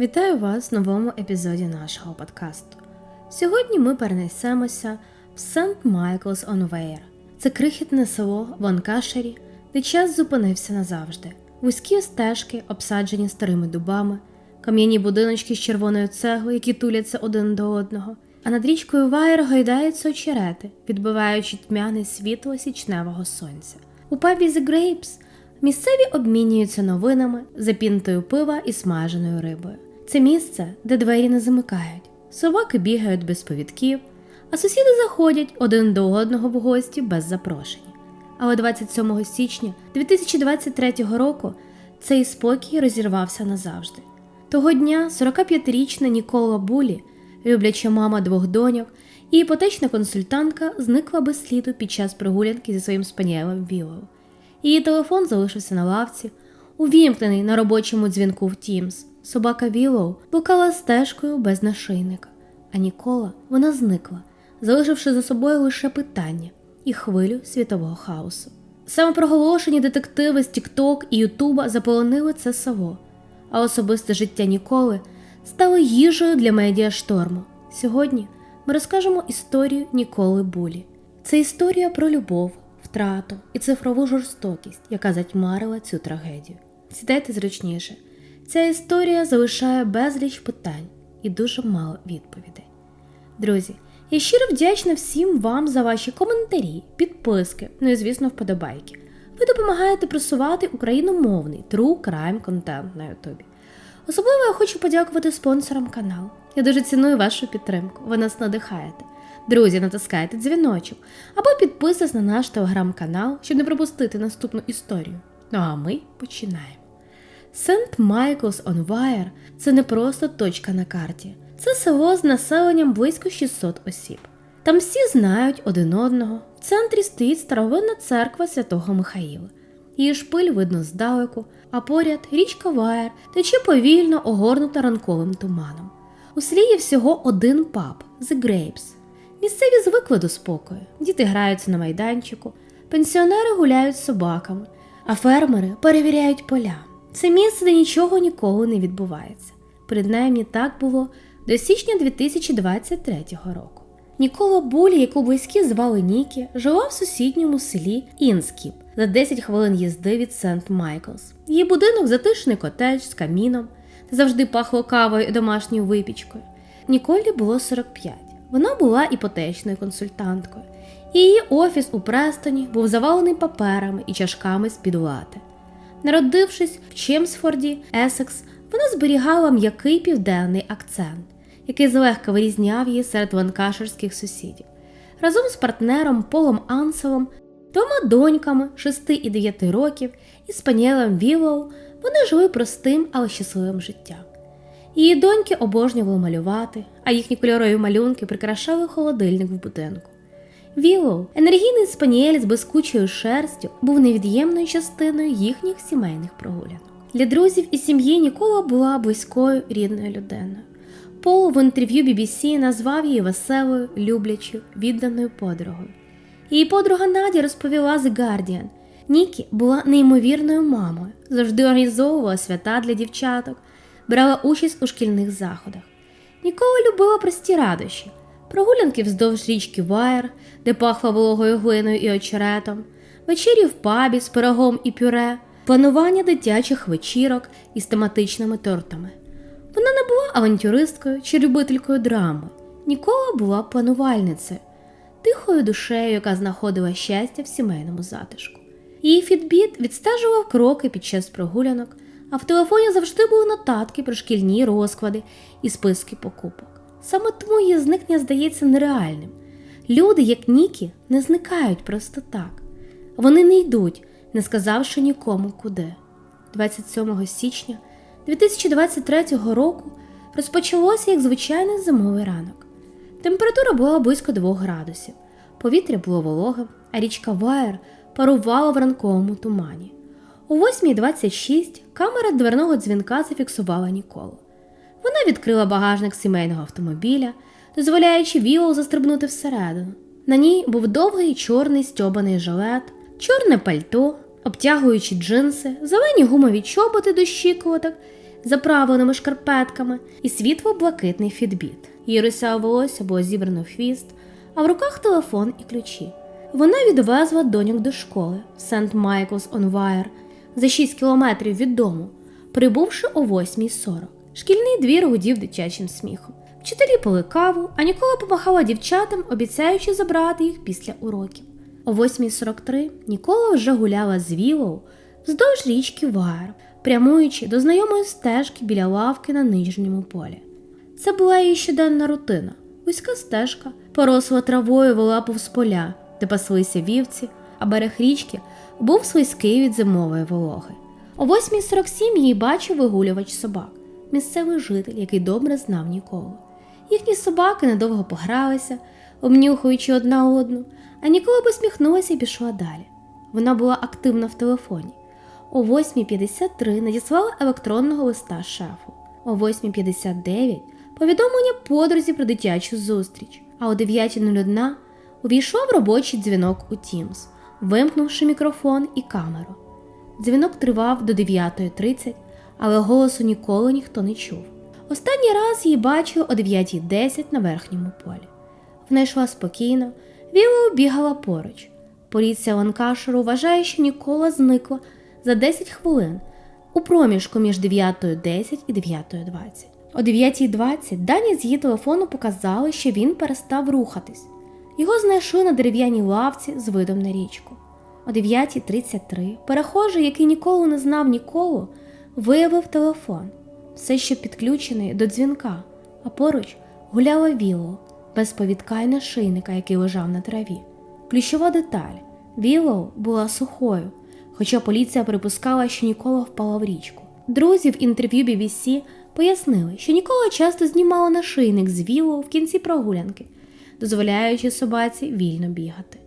Вітаю вас в новому епізоді нашого подкасту. Сьогодні ми перенесемося в Сент Майклс он Вейр. Це крихітне село в Ланкашері, де час зупинився назавжди. Вузькі стежки, обсаджені старими дубами, кам'яні будиночки з червоною цегли, які туляться один до одного. А над річкою Вайер гойдаються очерети, відбиваючи тьмяне світло січневого сонця. У пабі The Grapes місцеві обмінюються новинами за пінтою пива і смаженою рибою. Це місце, де двері не замикають, собаки бігають без повідків, а сусіди заходять один до одного в гості без запрошення. Але 27 січня 2023 року цей спокій розірвався назавжди. Того дня 45-річна Нікола Булі, любляча мама двох доньок і іпотечна консультантка зникла без сліду під час прогулянки зі своїм спаніелем Вілоу. Її телефон залишився на лавці, увімкнений на робочому дзвінку в Teams. Собака Вілоу блукала стежкою без нашийника, а Нікола вона зникла, залишивши за собою лише питання і хвилю світового хаосу. Самопроголошені детективи з TikTok і Ютуба заполонили це село, а особисте життя Ніколи стало їжею для медіашторму. Сьогодні ми розкажемо історію Ніколи Булі. Це історія про любов, втрату і цифрову жорстокість, яка затьмарила цю трагедію. Сідайте зручніше. Ця історія залишає безліч питань і дуже мало відповідей. Друзі, я щиро вдячна всім вам за ваші коментарі, підписки, ну і звісно, вподобайки. Ви допомагаєте просувати україномовний true crime контент на Ютубі. Особливо я хочу подякувати спонсорам каналу. Я дуже ціную вашу підтримку, ви нас надихаєте. Друзі, натискайте дзвіночок або підписуйтесь на наш телеграм-канал, щоб не пропустити наступну історію. Ну а ми починаємо. Сент Майклс он Вайер це не просто точка на карті, це село з населенням близько 600 осіб. Там всі знають один одного. В центрі стоїть старовинна церква святого Михаїла. Її шпиль видно здалеку, а поряд річка Вайер тече повільно огорнута ранковим туманом. У селі є всього один паб The Grapes. Місцеві звикли до спокою, діти граються на майданчику, пенсіонери гуляють з собаками, а фермери перевіряють поля. Це місце, де нічого ніколи не відбувається. Принаймні так було до січня 2023 року. Нікола Булі, яку близькі звали Нікі, жила в сусідньому селі Інскіп за 10 хвилин їзди від Сент Майклс. Її будинок затишний котедж з каміном, завжди пахло кавою і домашньою випічкою. Ніколі було 45. Вона була іпотечною консультанткою. Її офіс у Престоні був завалений паперами і чашками з-під лати. Народившись в Чемсфорді, Есекс, вона зберігала м'який південний акцент, який злегка вирізняв її серед ланкаширських сусідів. Разом з партнером Полом Анселом, двома доньками 6 і 9 років і спаніелем Вілоу вони жили простим, але щасливим життям. Її доньки обожнювали малювати, а їхні кольорові малюнки прикрашали холодильник в будинку. Вілоу, енергійний спаніель з блискучою шерстю, був невід'ємною частиною їхніх сімейних прогулянок. Для друзів і сім'ї Нікола була близькою рідною людиною. Пол в інтерв'ю BBC назвав її веселою, люблячою, відданою подругою. Її подруга Надя розповіла The Guardian. Нікі була неймовірною мамою, завжди організовувала свята для дівчаток, брала участь у шкільних заходах. Нікола любила прості радощі, прогулянки вздовж річки Вайер, де пахло вологою глиною і очеретом, вечері в пабі з пирогом і пюре, планування дитячих вечірок із тематичними тортами. Вона не була авантюристкою чи любителькою драми. Нікола була планувальницею, тихою душею, яка знаходила щастя в сімейному затишку. Її фідбіт відстежував кроки під час прогулянок, а в телефоні завжди були нотатки про шкільні розклади і списки покупок. Саме тому її зникнення здається нереальним. Люди, як Нікі, не зникають просто так. Вони не йдуть, не сказавши нікому куди. 27 січня 2023 року розпочалося як звичайний зимовий ранок. Температура була близько 2 градусів, повітря було вологим, а річка Вайер парувала в ранковому тумані. О 8.26 камера дверного дзвінка зафіксувала Ніколу. Вона відкрила багажник сімейного автомобіля, дозволяючи Віол застрибнути всередину. На ній був довгий чорний стьобаний жилет, чорне пальто, обтягуючі джинси, зелені гумові чоботи до щиколоток, заправленими шкарпетками і світло-блакитний фідбіт. Її русяве волосся було зібрано в хвіст, а в руках телефон і ключі. Вона відвезла доньок до школи в Сент Майклс он Вайер за 6 кілометрів від дому, прибувши о 8.40. Шкільний двір гудів дитячим сміхом. Вчителі пили каву, а Нікола помахала дівчатам, обіцяючи забрати їх після уроків. О 8.43 Нікола вже гуляла з Вілоу вздовж річки Вайер, прямуючи до знайомої стежки біля лавки на нижньому полі. Це була її щоденна рутина. Вузька стежка, поросла травою вела повз поля, де паслися вівці, а берег річки був слизький від зимової вологи. О 8.47 її бачив вигулювач собак, місцевий житель, який добре знав Ніколу. Їхні собаки недовго погралися, обнюхуючи одна одну, а Нікола посміхнулася і пішла далі. Вона була активна в телефоні. О 8.53 надіслала електронного листа шефу. О 8.59 повідомлення подрузі про дитячу зустріч, а о 9.01 увійшов робочий дзвінок у Teams, вимкнувши мікрофон і камеру. Дзвінок тривав до 9.30, але голосу ніколи ніхто не чув. Останній раз її бачили о 9.10 на верхньому полі. Вона йшла спокійно, Віла бігала поруч. Поліція Ланкашеру вважає, що Нікола зникла за 10 хвилин у проміжку між 9.10 і 9.20. О 9.20 дані з її телефону показали, що він перестав рухатись. Його знайшли на дерев'яній лавці з видом на річку. О 9.33 перехожий, який ніколи не знав Ніколу, виявив телефон, все ще підключений до дзвінка, а поруч гуляла Віло без повідка й нашийника, який лежав на траві. Ключова деталь Вілоу була сухою, хоча поліція припускала, що Нікола впала в річку. Друзі в інтерв'ю BBC пояснили, що Нікола часто знімала нашийник з Вілоу в кінці прогулянки, дозволяючи собаці вільно бігати.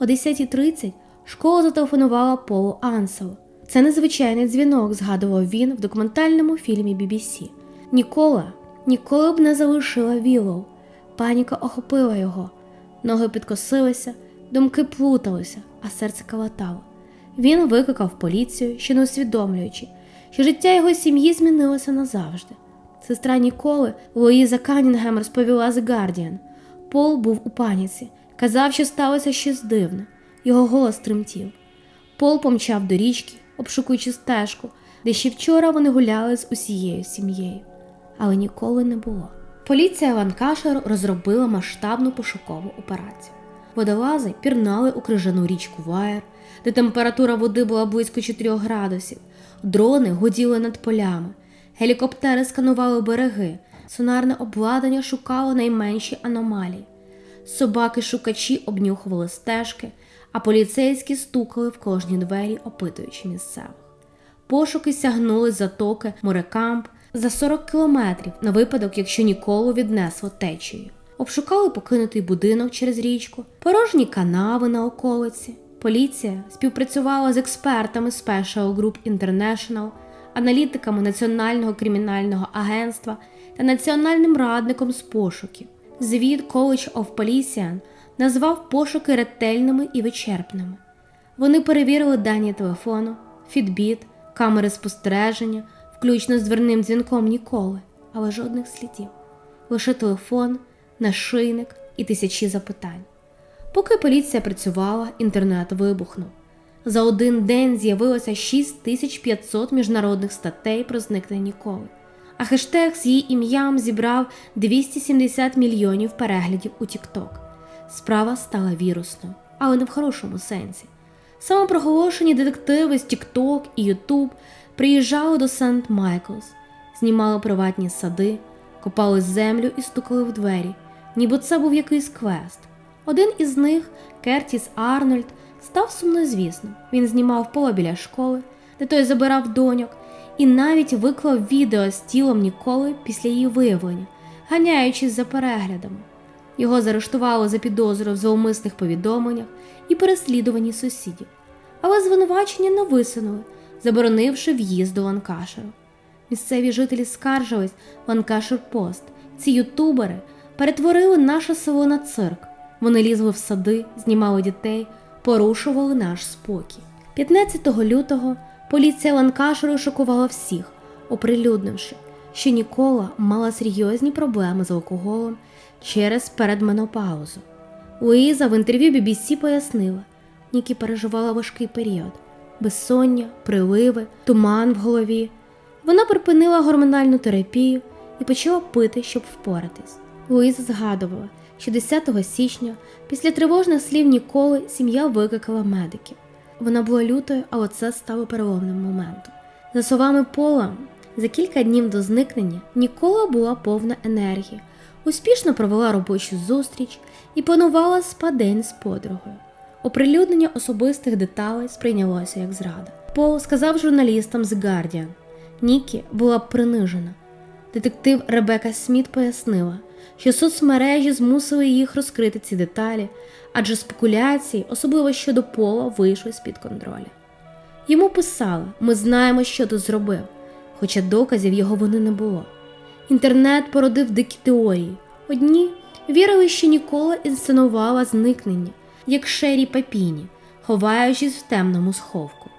О 10.30 школа зателефонувала Полу Анселу. Це незвичайний дзвінок, згадував він в документальному фільмі BBC. Нікола ніколи б не залишила Вілоу. Паніка охопила його, ноги підкосилися, думки плуталися, а серце калатало. Він викликав поліцію, ще не усвідомлюючи, що життя його сім'ї змінилося назавжди. Сестра Ніколи Луїза Канінгем розповіла The Guardian. Пол був у паніці, казав, що сталося щось дивне. Його голос тремтів. Пол помчав до річки, обшукуючи стежку, де ще вчора вони гуляли з усією сім'єю, але ніколи не було. Поліція Ланкашеру розробила масштабну пошукову операцію. Водолази пірнали у крижану річку Вайер, де температура води була близько 4 градусів, дрони гуділи над полями, гелікоптери сканували береги, сонарне обладнання шукало найменші аномалії. Собаки-шукачі обнюхували стежки, а поліцейські стукали в кожні двері, опитуючи місцевих. Пошуки сягнули затоки Морекамп за 40 кілометрів на випадок, якщо ніколи віднесло течією. Обшукали покинутий будинок через річку, порожні канави на околиці. Поліція співпрацювала з експертами Special Group International, аналітиками Національного кримінального агентства та національним радником з пошуків. Звіт College of Police назвав пошуки ретельними і вичерпними. Вони перевірили дані телефону, фідбіт, камери спостереження, включно з дверним дзвінком ніколи, але жодних слідів. Лише телефон, нашийник і тисячі запитань. Поки поліція працювала, інтернет вибухнув. За один день з'явилося 6500 міжнародних статей про зникнення Ніколи, а хештег з її ім'ям зібрав 270 мільйонів переглядів у TikTok. Справа стала вірусною, але не в хорошому сенсі. Самопроголошені детективи з TikTok і YouTube приїжджали до Сент Майклс, знімали приватні сади, копали землю і стукали в двері, ніби це був якийсь квест. Один із них, Кертіс Арнольд, став сумнозвісним. Він знімав поле біля школи, де той забирав доньок, і навіть виклав відео з тілом Ніколи після її виявлення, ганяючись за переглядами. Його заарештували за підозру в зловмисних повідомленнях і переслідуванні сусідів, але звинувачення не висунули, заборонивши в'їзд до Ланкашеру. Місцеві жителі скаржились Ланкашер Пост. Ці ютубери перетворили наше село на цирк. Вони лізли в сади, знімали дітей, порушували наш спокій. 15 лютого поліція Ланкашеру шокувала всіх, оприлюднивши, що Нікола мала серйозні проблеми з алкоголем через передменопаузу. Луїза в інтерв'ю BBC пояснила, Нікі переживала важкий період, безсоння, приливи, туман в голові. Вона припинила гормональну терапію і почала пити, щоб впоратись. Луїза згадувала, що 10 січня, після тривожних слів Ніколи, сім'я викликала медиків. Вона була лютою, але це стало переломним моментом. За словами Пола, за кілька днів до зникнення Нікола була повна енергії, успішно провела робочу зустріч і планувала спадень з подругою. Оприлюднення особистих деталей сприйнялося як зрада. Пол сказав журналістам з Guardian, Нікі була принижена. Детектив Ребека Сміт пояснила, що соцмережі змусили їх розкрити ці деталі, адже спекуляції, особливо щодо пола, вийшли з-під контролю. Йому писали: ми знаємо, що ти зробив, хоча доказів його вони не було. Інтернет породив дикі теорії. Одні вірили, що Нікола інсценувала зникнення, як Шері Папіні, ховаючись в темному сховку.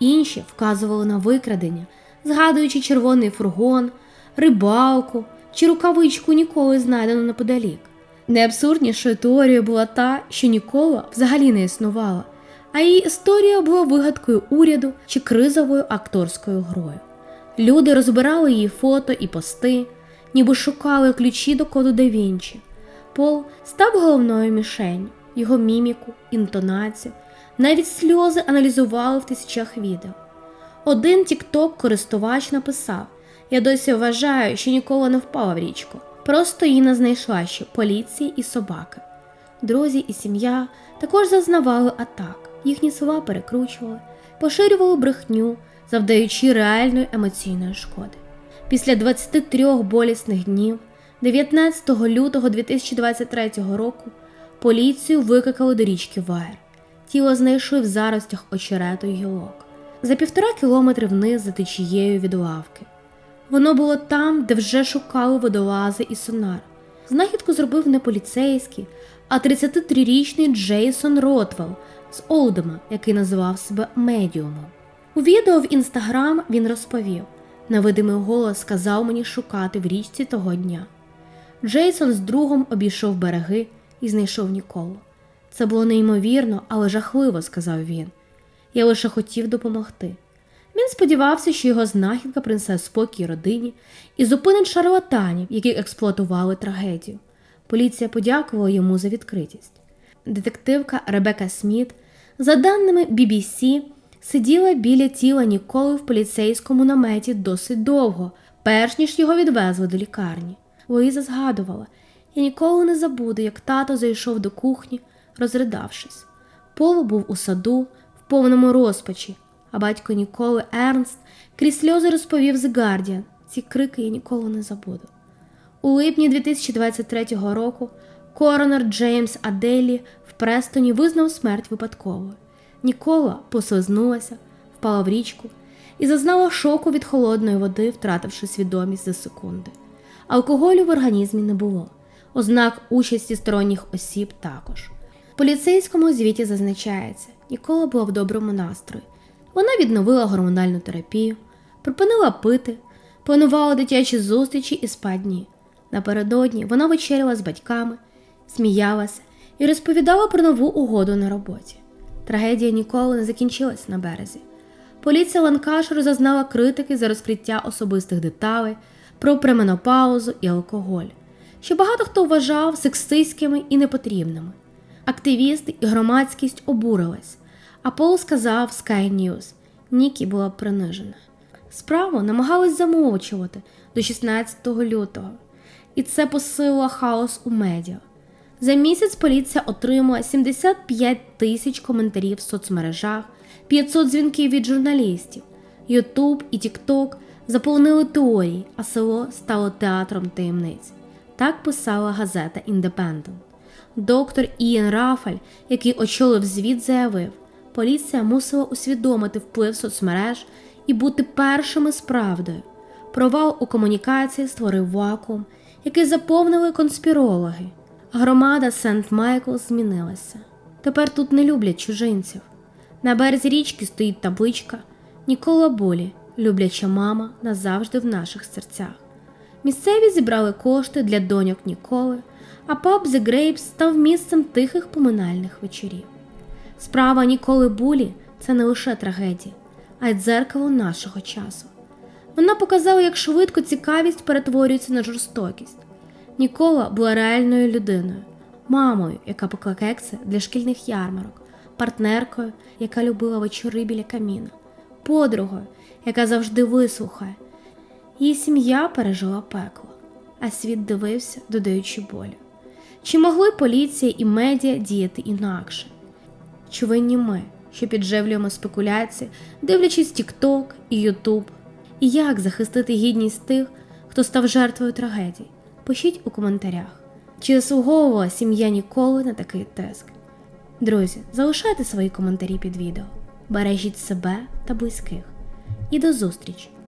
Інші вказували на викрадення, згадуючи червоний фургон, рибалку чи рукавичку Ніколи знайдену неподалік. Найабсурднішою теорією була та, що Нікола взагалі не існувала, а її історія була вигадкою уряду чи кризовою акторською грою. Люди розбирали її фото і пости, ніби шукали ключі до коду да Вінчі. Пол став головною мішенью, його міміку, інтонацію, навіть сльози аналізували в тисячах відео. Один тікток користувач написав: Я досі вважаю, що ніколи не впала в річку. Просто її не знайшла ще поліції і собаки. Друзі і сім'я також зазнавали атак, їхні слова перекручували, поширювали брехню, завдаючи реальної емоційної шкоди. Після 23 болісних днів, 19 лютого 2023 року, поліцію викликали до річки Вайр. Тіло знайшли в заростях очерету гілок. За півтора кілометри вниз за течією від лавки. Воно було там, де вже шукали водолази і сонар. Знахідку зробив не поліцейський, а 33-річний Джейсон Ротвелл з Олдема, який називав себе медіумом. У відео в інстаграм він розповів: невидимий голос сказав мені шукати в річці того дня. Джейсон з другом обійшов береги і знайшов Ніколу. Це було неймовірно, але жахливо, сказав він. Я лише хотів допомогти. Він сподівався, що його знахідка принесе спокій родині і зупинить шарлатанів, які експлуатували трагедію. Поліція подякувала йому за відкритість. Детективка Ребека Сміт, за даними BBC, сиділа біля тіла Ніколи в поліцейському наметі досить довго, перш ніж його відвезли до лікарні. Луїза згадувала: я ніколи не забуду, як тато зайшов до кухні, розридавшись. Пол був у саду в повному розпачі, а батько Ніколи Ернст крізь сльози розповів The Guardian. Ці крики я ніколи не забуду. У липні 2023 року коронер Джеймс Аделі в Престоні визнав смерть випадковою. Нікола послизнулася, впала в річку і зазнала шоку від холодної води, втративши свідомість за секунди. Алкоголю в організмі не було, ознак участі сторонніх осіб також. В поліцейському звіті зазначається, Нікола була в доброму настрої. Вона відновила гормональну терапію, припинила пити, планувала дитячі зустрічі і спадні. Напередодні вона вечеряла з батьками, сміялася і розповідала про нову угоду на роботі. Трагедія ніколи не закінчилась на березі. Поліція Ланкашеру зазнала критики за розкриття особистих деталей про пременопаузу і алкоголь, що багато хто вважав сексистськими і непотрібними. Активісти і громадськість обурились, а Пол сказав Sky News – Нікі була принижена. Справу намагались замовчувати до 16 лютого, і це посилило хаос у медіа. За місяць поліція отримала 75 тисяч коментарів в соцмережах, 500 дзвінків від журналістів. Ютуб і Тікток заповнили теорії, а село стало театром таємниць. Так писала газета Індепендент. Доктор Ієн Рафаль, який очолив звіт, заявив, поліція мусила усвідомити вплив соцмереж і бути першими з правдою. Провал у комунікації створив вакуум, який заповнили конспірологи. Громада Сент Майкл змінилася. Тепер тут не люблять чужинців. На березі річки стоїть табличка Нікола Болі, любляча мама назавжди в наших серцях. Місцеві зібрали кошти для доньок Ніколи, а паб The Grapes став місцем тихих поминальних вечорів. Справа Ніколи Булі це не лише трагедія, а й дзеркало нашого часу. Вона показала, як швидко цікавість перетворюється на жорстокість. Нікола була реальною людиною, мамою, яка пекла кекси для шкільних ярмарок, партнеркою, яка любила вечори біля каміна, подругою, яка завжди вислухає. Її сім'я пережила пекло, а світ дивився, додаючи болю. Чи могли поліція і медіа діяти інакше? Чи винні ми, що підживлюємо спекуляції, дивлячись TikTok і YouTube? І як захистити гідність тих, хто став жертвою трагедій? Пишіть у коментарях, чи заслуговувала сім'я ніколи на такий тиск. Друзі, залишайте свої коментарі під відео. Бережіть себе та близьких. І до зустрічі!